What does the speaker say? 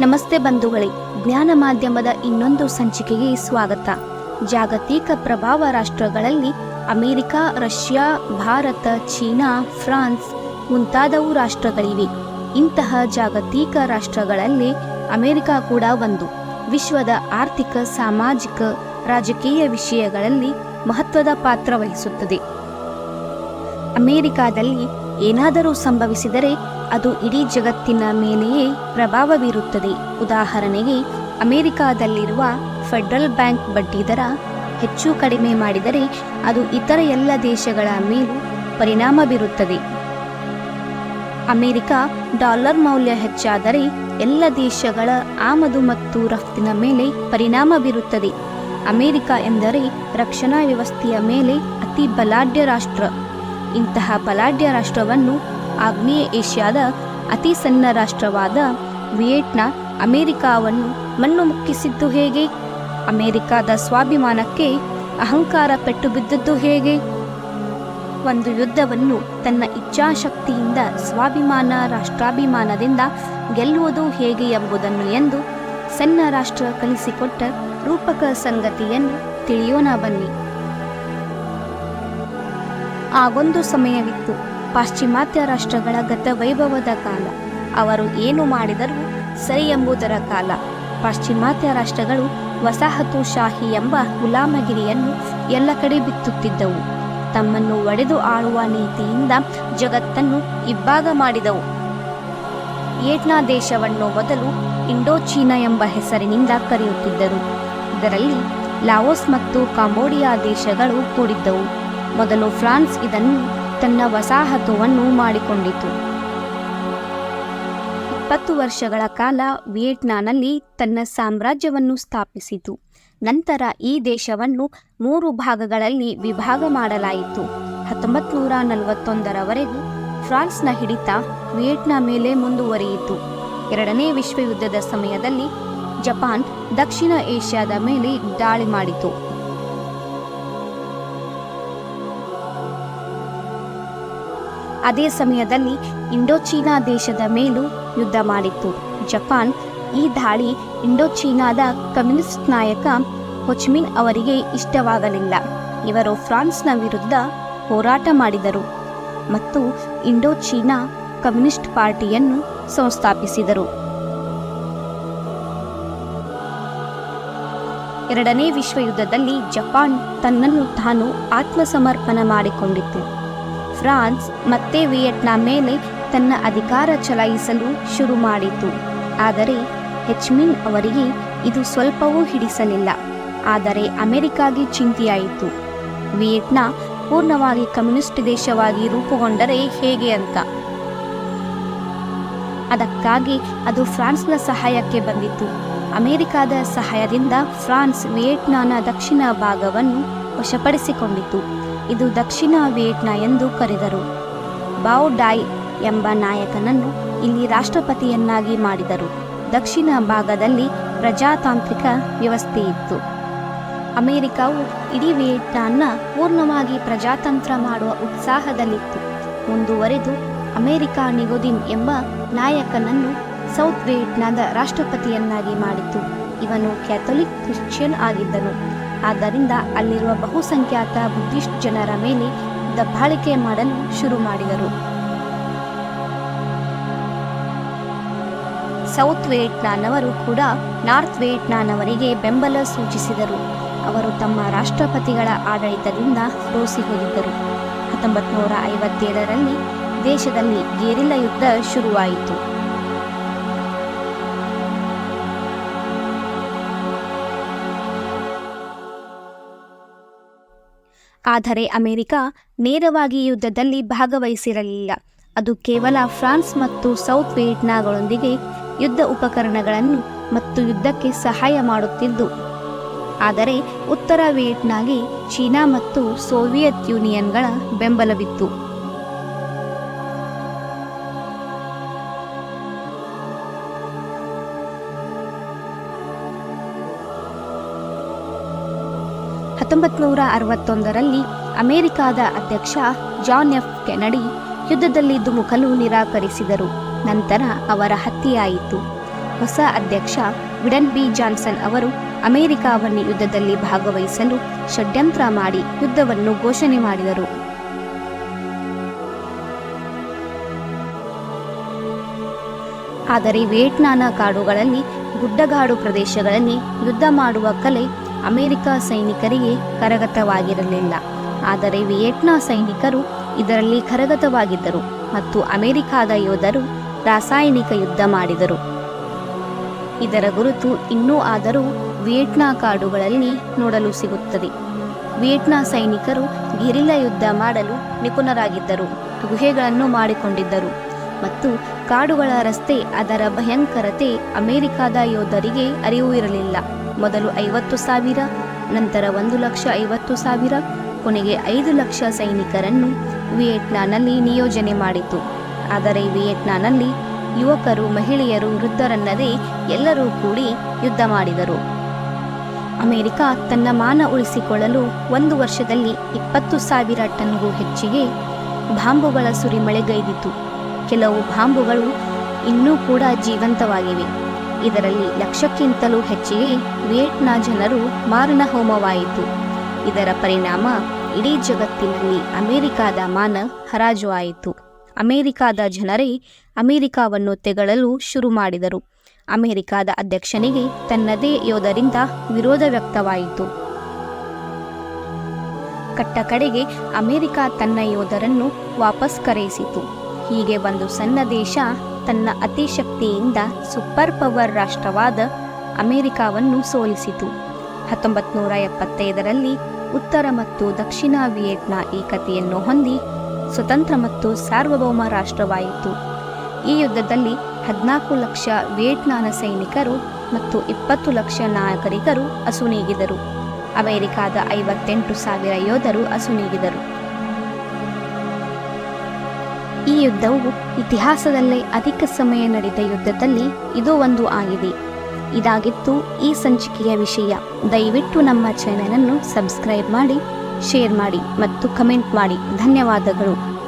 ನಮಸ್ತೆ ಬಂಧುಗಳೇ, ಜ್ಞಾನ ಮಾಧ್ಯಮದ ಇನ್ನೊಂದು ಸಂಚಿಕೆಗೆ ಸ್ವಾಗತ. ಜಾಗತಿಕ ಪ್ರಭಾವ ರಾಷ್ಟ್ರಗಳಲ್ಲಿ America, Russia, Bharat, China, France ಮುಂತಾದವು ರಾಷ್ಟ್ರಗಳಿವೆ. ಇಂತಹ ಜಾಗತಿಕ ರಾಷ್ಟ್ರಗಳಲ್ಲಿ ಅಮೆರಿಕ ಕೂಡ ಒಂದು. ವಿಶ್ವದ ಆರ್ಥಿಕ, ಸಾಮಾಜಿಕ, ರಾಜಕೀಯ ವಿಷಯಗಳಲ್ಲಿ ಮಹತ್ವದ ಪಾತ್ರ ವಹಿಸುತ್ತದೆ. ಅಮೆರಿಕಾದಲ್ಲಿ ಏನಾದರೂ ಸಂಭವಿಸಿದರೆ ಅದು ಇಡೀ ಜಗತ್ತಿನ ಮೇಲೆಯೇ ಪ್ರಭಾವ ಬೀರುತ್ತದೆ. ಉದಾಹರಣೆಗೆ, ಅಮೆರಿಕಾದಲ್ಲಿರುವ ಫೆಡರಲ್ ಬ್ಯಾಂಕ್ ಬಡ್ಡಿದರ ಹೆಚ್ಚು ಕಡಿಮೆ ಮಾಡಿದರೆ ಅದು ಇತರ ಎಲ್ಲ ದೇಶಗಳ ಮೇಲೂ ಪರಿಣಾಮ ಬೀರುತ್ತದೆ. ಅಮೆರಿಕ ಡಾಲರ್ ಮೌಲ್ಯ ಹೆಚ್ಚಾದರೆ ಎಲ್ಲ ದೇಶಗಳ ಆಮದು ಮತ್ತು ರಫ್ತಿನ ಮೇಲೆ ಪರಿಣಾಮ ಬೀರುತ್ತದೆ. ಅಮೆರಿಕ ಎಂದರೆ ರಕ್ಷಣಾ ವ್ಯವಸ್ಥೆಯ ಮೇಲೆ ಅತಿ ಬಲಾಢ್ಯ ರಾಷ್ಟ್ರ. ಇಂತಹ ಬಲಾಢ್ಯ ರಾಷ್ಟ್ರವನ್ನು ಆಗ್ನೇಯ ಏಷ್ಯಾದ ಅತಿ ಸಣ್ಣ ರಾಷ್ಟ್ರವಾದ ವಿಯೆಟ್ನಾ ಅಮೆರಿಕಾವನ್ನು ಮಣ್ಣು ಮುಕ್ಕಿಸಿದ್ದು ಹೇಗೆ? ಅಮೆರಿಕಾದ ಸ್ವಾಭಿಮಾನಕ್ಕೆ ಅಹಂಕಾರ ಪೆಟ್ಟು ಬಿದ್ದದ್ದು ಹೇಗೆ? ಒಂದು ಯುದ್ಧವನ್ನು ತನ್ನ ಇಚ್ಛಾಶಕ್ತಿಯಿಂದ ಸ್ವಾಭಿಮಾನ ರಾಷ್ಟ್ರಾಭಿಮಾನದಿಂದ ಗೆಲ್ಲುವುದು ಹೇಗೆ ಎಂಬುದನ್ನು ಎಂದು ಸಣ್ಣ ರಾಷ್ಟ್ರ ಕಲಿಸಿಕೊಟ್ಟ ರೂಪಕ ಸಂಗತಿಯನ್ನು ತಿಳಿಯೋಣ ಬನ್ನಿ. ಆಗೊಂದು ಸಮಯವಿತ್ತು. ಪಾಶ್ಚಿಮಾತ್ಯ ರಾಷ್ಟ್ರಗಳ ಗತವೈಭವದ ಕಾಲ. ಅವರು ಏನು ಮಾಡಿದರೂ ಸರಿ ಎಂಬುದರ ಕಾಲ. ಪಾಶ್ಚಿಮಾತ್ಯ ರಾಷ್ಟ್ರಗಳು ವಸಾಹತುಶಾಹಿ ಎಂಬ ಗುಲಾಮಗಿರಿಯನ್ನು ಎಲ್ಲ ಕಡೆ ಬಿತ್ತುತ್ತಿದ್ದವು. ತಮ್ಮನ್ನು ಒಡೆದು ಆಳುವ ನೀತಿಯಿಂದ ಜಗತ್ತನ್ನು ಇಬ್ಬಾಗ ಮಾಡಿದವು. ವಿಯೆಟ್ನಾ ದೇಶವನ್ನು ಮೊದಲು ಇಂಡೋಚೀನಾ ಎಂಬ ಹೆಸರಿನಿಂದ ಕರೆಯುತ್ತಿದ್ದರು. ಇದರಲ್ಲಿ ಲಾವೋಸ್ ಮತ್ತು ಕಾಂಬೋಡಿಯಾ ದೇಶಗಳು ಕೂಡಿದ್ದವು. ಮೊದಲು ಫ್ರಾನ್ಸ್ ಇದನ್ನು ತನ್ನ ವಸಾಹತುವನ್ನು ಮಾಡಿಕೊಂಡಿತು. ಇಪ್ಪತ್ತು ವರ್ಷಗಳ ಕಾಲ ವಿಯೆಟ್ನಾನಲ್ಲಿ ತನ್ನ ಸಾಮ್ರಾಜ್ಯವನ್ನು ಸ್ಥಾಪಿಸಿತು. ನಂತರ ಈ ದೇಶವನ್ನು ಮೂರು ಭಾಗಗಳಲ್ಲಿ ವಿಭಾಗ ಮಾಡಲಾಯಿತು. ಹತ್ತೊಂಬತ್ತು ನೂರ ನಲವತ್ತೊಂದರವರೆಗೂ ಫ್ರಾನ್ಸ್ನ ಹಿಡಿತ ವಿಯೆಟ್ನಾ ಮೇಲೆ ಮುಂದುವರಿಯಿತು. ಎರಡನೇ ವಿಶ್ವಯುದ್ಧದ ಸಮಯದಲ್ಲಿ ಜಪಾನ್ ದಕ್ಷಿಣ ಏಷ್ಯಾದ ಮೇಲೆ ದಾಳಿ ಮಾಡಿತು. ಅದೇ ಸಮಯದಲ್ಲಿ ಇಂಡೋಚೀನಾ ದೇಶದ ಮೇಲೂ ಯುದ್ಧ ಮಾಡಿತ್ತು. ಜಪಾನ್ ಈ ದಾಳಿ ಇಂಡೋಚೀನಾದ ಕಮ್ಯುನಿಸ್ಟ್ ನಾಯಕ ಹೊಚ್ಮಿನ್ ಅವರಿಗೆ ಇಷ್ಟವಾಗಲಿಲ್ಲ. ಇವರು ಫ್ರಾನ್ಸ್ನ ವಿರುದ್ಧ ಹೋರಾಟ ಮಾಡಿದರು ಮತ್ತು ಇಂಡೋಚೀನಾ ಕಮ್ಯುನಿಸ್ಟ್ ಪಾರ್ಟಿಯನ್ನು ಸಂಸ್ಥಾಪಿಸಿದರು. ಎರಡನೇ ವಿಶ್ವಯುದ್ಧದಲ್ಲಿ ಜಪಾನ್ ತನ್ನನ್ನು ತಾನು ಆತ್ಮಸಮರ್ಪಣೆ ಮಾಡಿಕೊಂಡಿತು ಫ್ರಾನ್ಸ್ ಮತ್ತೆ ವಿಯೆಟ್ನಾಂ ಮೇಲೆ ತನ್ನ ಅಧಿಕಾರ ಚಲಾಯಿಸಲು ಶುರು ಮಾಡಿತು. ಆದರೆ ಹೆಚ್ಮಿನ್ ಅವರಿಗೆ ಇದು ಸ್ವಲ್ಪವೂ ಹಿಡಿಸಲಿಲ್ಲ. ಆದರೆ ಅಮೆರಿಕಾಗೆ ಚಿಂತೆಯಾಯಿತು. ವಿಯೆಟ್ನಾ ಪೂರ್ಣವಾಗಿ ಕಮ್ಯುನಿಸ್ಟ್ ದೇಶವಾಗಿ ರೂಪುಗೊಂಡರೆ ಹೇಗೆ ಅಂತ. ಅದಕ್ಕಾಗಿ ಅದು ಫ್ರಾನ್ಸ್ನ ಸಹಾಯಕ್ಕೆ ಬಂದಿತು. ಅಮೆರಿಕಾದ ಸಹಾಯದಿಂದ ಫ್ರಾನ್ಸ್ ವಿಯೆಟ್ನಾಂನ ದಕ್ಷಿಣ ಭಾಗವನ್ನು ವಶಪಡಿಸಿಕೊಂಡಿತು. ಇದು ದಕ್ಷಿಣ ವಿಯೆಟ್ನಾ ಎಂದು ಕರೆದರು. ಬಾವ್ ಡಾಯ್ ಎಂಬ ನಾಯಕನನ್ನು ಇಲ್ಲಿ ರಾಷ್ಟ್ರಪತಿಯನ್ನಾಗಿ ಮಾಡಿದರು. ದಕ್ಷಿಣ ಭಾಗದಲ್ಲಿ ಪ್ರಜಾತಾಂತ್ರಿಕ ವ್ಯವಸ್ಥೆ ಇತ್ತು. ಅಮೆರಿಕವು ಇಡೀ ವಿಯೆಟ್ನಾಂನ ಪೂರ್ಣವಾಗಿ ಪ್ರಜಾತಂತ್ರ ಮಾಡುವ ಉತ್ಸಾಹದಲ್ಲಿತ್ತು. ಮುಂದುವರೆದು ಅಮೆರಿಕ ನಿಗೋದಿನ್ ಎಂಬ ನಾಯಕನನ್ನು ಸೌತ್ ವಿಯೆಟ್ನಾದ ರಾಷ್ಟ್ರಪತಿಯನ್ನಾಗಿ ಮಾಡಿತು. ಇವನು ಕ್ಯಾಥೋಲಿಕ್ ಕ್ರಿಶ್ಚಿಯನ್ ಆಗಿದ್ದನು. ಆದ್ದರಿಂದ ಅಲ್ಲಿರುವ ಬಹುಸಂಖ್ಯಾತ ಬುದ್ಧಿಸ್ಟ್ ಜನರ ಮೇಲೆ ದಬ್ಬಾಳಿಕೆ ಮಾಡಲು ಶುರು ಮಾಡಿದರು. ಸೌತ್ ವಿಯೆಟ್ನಾಂನವರು ಕೂಡ ನಾರ್ತ್ ವಿಯೆಟ್ನಾಂನವರಿಗೆ ಬೆಂಬಲ ಸೂಚಿಸಿದರು. ಅವರು ತಮ್ಮ ರಾಷ್ಟ್ರಪತಿಗಳ ಆಡಳಿತದಿಂದ ರೋಸಿ ಹೋಗಿದ್ದರು. ಹತ್ತೊಂಬತ್ತು ನೂರ ಐವತ್ತೇಳರಲ್ಲಿ ದೇಶದಲ್ಲಿ ಗೇರಿಲ್ಲ ಯುದ್ಧ ಶುರುವಾಯಿತು. ಆದರೆ ಅಮೆರಿಕ ನೇರವಾಗಿ ಯುದ್ಧದಲ್ಲಿ ಭಾಗವಹಿಸಿರಲಿಲ್ಲ. ಅದು ಕೇವಲ ಫ್ರಾನ್ಸ್ ಮತ್ತು ಸೌತ್ ವಿಯೆಟ್ನಾಗಳೊಂದಿಗೆ ಯುದ್ಧ ಉಪಕರಣಗಳನ್ನು ಮತ್ತು ಯುದ್ಧಕ್ಕೆ ಸಹಾಯ ಮಾಡುತ್ತಿದ್ದು, ಆದರೆ ಉತ್ತರ ವಿಯೆಟ್ನಾಗೆ ಚೀನಾ ಮತ್ತು ಸೋವಿಯತ್ ಯೂನಿಯನ್ಗಳ ಬೆಂಬಲವಿತ್ತು. ಹತ್ತೊಂಬತ್ತು ನೂರ ಅರವತ್ತೊಂದರಲ್ಲಿ ಅಮೆರಿಕಾದ ಅಧ್ಯಕ್ಷ ಜಾನ್ ಎಫ್ ಕೆನಡಿ ಯುದ್ಧದಲ್ಲಿ ಧುಮುಕಲು ನಿರಾಕರಿಸಿದರು. ನಂತರ ಅವರ ಹತ್ಯೆಯಾಯಿತು. ಹೊಸ ಅಧ್ಯಕ್ಷ ವಿಡನ್ ಬಿ. ಜಾನ್ಸನ್ ಅವರು ಅಮೆರಿಕಾವನ್ನು ಯುದ್ಧದಲ್ಲಿ ಭಾಗವಹಿಸಲು ಷಡ್ಯಂತ್ರ ಮಾಡಿ ಯುದ್ಧವನ್ನು ಘೋಷಣೆ ಮಾಡಿದರು. ಆದರೆ ವಿಯೆಟ್ನಾನ ಕಾಡುಗಳಲ್ಲಿ ಗುಡ್ಡಗಾಡು ಪ್ರದೇಶಗಳಲ್ಲಿ ಯುದ್ಧ ಮಾಡುವ ಕಲೆ ಅಮೆರಿಕ ಸೈನಿಕರಿಗೆ ಕರಗತವಾಗಿರಲಿಲ್ಲ. ಆದರೆ ವಿಯೆಟ್ನಾ ಸೈನಿಕರು ಇದರಲ್ಲಿ ಕರಗತವಾಗಿದ್ದರು ಮತ್ತು ಅಮೆರಿಕಾದ ಯೋಧರು ರಾಸಾಯನಿಕ ಯುದ್ಧ ಮಾಡಿದರು. ಇದರ ಗುರುತು ಇನ್ನೂ ಆದರೂ ವಿಯೆಟ್ನಾ ಕಾಡುಗಳಲ್ಲಿ ನೋಡಲು ಸಿಗುತ್ತದೆ. ವಿಯೆಟ್ನಾ ಸೈನಿಕರು ಗೆರಿಲ್ಲಾ ಯುದ್ಧ ಮಾಡಲು ನಿಪುಣರಾಗಿದ್ದರು, ಗುಹೆಗಳನ್ನು ಮಾಡಿಕೊಂಡಿದ್ದರು ಮತ್ತು ಕಾಡುಗಳ ರಸ್ತೆ ಅದರ ಭಯಂಕರತೆ ಅಮೆರಿಕಾದ ಯೋಧರಿಗೆ ಅರಿವು ಇರಲಿಲ್ಲ. ಮೊದಲು ಐವತ್ತು ಸಾವಿರ, ನಂತರ ಒಂದು ಲಕ್ಷ ಐವತ್ತು ಸಾವಿರ, ಕೊನೆಗೆ ಐದು ಲಕ್ಷ ಸೈನಿಕರನ್ನು ವಿಯೆಟ್ನಾಂನಲ್ಲಿ ನಿಯೋಜನೆ ಮಾಡಿತು. ಆದರೆ ವಿಯೆಟ್ನಾಂನಲ್ಲಿ ಯುವಕರು, ಮಹಿಳೆಯರು, ವೃದ್ಧರನ್ನದೇ ಎಲ್ಲರೂ ಕೂಡಿ ಯುದ್ಧ ಮಾಡಿದರು. ಅಮೆರಿಕ ತನ್ನ ಮಾನ ಉಳಿಸಿಕೊಳ್ಳಲು ಒಂದು ವರ್ಷದಲ್ಲಿ ಇಪ್ಪತ್ತು ಸಾವಿರ ಟನ್ಗೂ ಹೆಚ್ಚಿಗೆ ಬಾಂಬುಗಳ ಸುರಿಮಳೆಗೈದಿತು ಕೆಲವು ಬಾಂಬುಗಳು ಇನ್ನೂ ಕೂಡ ಜೀವಂತವಾಗಿವೆ. ಇದರಲ್ಲಿ ಲಕ್ಷಕ್ಕಿಂತಲೂ ಹೆಚ್ಚಿಗೆ ವಿಯೆಟ್ನ ಜನರು ಮಾರಣ ಹೋಮವಾಯಿತು. ಇದರ ಪರಿಣಾಮ ಇಡೀ ಜಗತ್ತಿನಲ್ಲಿ ಅಮೆರಿಕಾದ ಮಾನ ಹರಾಜು ಆಯಿತು ಅಮೆರಿಕಾದ ಜನರೇ ಅಮೆರಿಕಾವನ್ನು ತೆಗಳಲು ಶುರು ಮಾಡಿದರು. ಅಮೆರಿಕಾದ ಅಧ್ಯಕ್ಷನಿಗೆ ತನ್ನದೇ ಯೋಧರಿಂದ ವಿರೋಧ ವ್ಯಕ್ತವಾಯಿತು. ಕಟ್ಟ ಕಡೆಗೆ ಅಮೆರಿಕ ತನ್ನ ಯೋಧರನ್ನು ವಾಪಸ್ ಕರೆಯಿಸಿತು. ಹೀಗೆ ಒಂದು ಸಣ್ಣ ದೇಶ ತನ್ನ ಅತಿ ಶಕ್ತಿಯಿಂದ ಸೂಪರ್ ಪವರ್ ರಾಷ್ಟ್ರವಾದ ಅಮೆರಿಕಾವನ್ನು ಸೋಲಿಸಿತು. ಹತ್ತೊಂಬತ್ತು ನೂರ ಎಪ್ಪತ್ತೈದರಲ್ಲಿ ಉತ್ತರ ಮತ್ತು ದಕ್ಷಿಣ ವಿಯೆಟ್ನಾ ಏಕತೆಯನ್ನು ಹೊಂದಿ ಸ್ವತಂತ್ರ ಮತ್ತು ಸಾರ್ವಭೌಮ ರಾಷ್ಟ್ರವಾಯಿತು. ಈ ಯುದ್ಧದಲ್ಲಿ ಹದಿನಾಲ್ಕು ಲಕ್ಷ ವಿಯೆಟ್ನಾನ ಸೈನಿಕರು ಮತ್ತು ಇಪ್ಪತ್ತು ಲಕ್ಷ ನಾಗರಿಕರು ಅಸುನೀಗಿದರು. ಅಮೆರಿಕಾದ ಐವತ್ತೆಂಟು ಸಾವಿರ ಯೋಧರು ಅಸುನೀಗಿದರು. ಈ ಯುದ್ಧವು ಇತಿಹಾಸದಲ್ಲೇ ಅಧಿಕ ಸಮಯ ನಡೆದ ಯುದ್ಧದಲ್ಲಿ ಇದು ಒಂದು ಆಗಿದೆ. ಇದಾಗಿತ್ತು ಈ ಸಂಚಿಕೆಯ ವಿಷಯ. ದಯವಿಟ್ಟು ನಮ್ಮ ಚಾನೆಲನ್ನು ಸಬ್ಸ್ಕ್ರೈಬ್ ಮಾಡಿ ಶೇರ್ ಮಾಡಿ ಮತ್ತು ಕಮೆಂಟ್ ಮಾಡಿ. ಧನ್ಯವಾದಗಳು.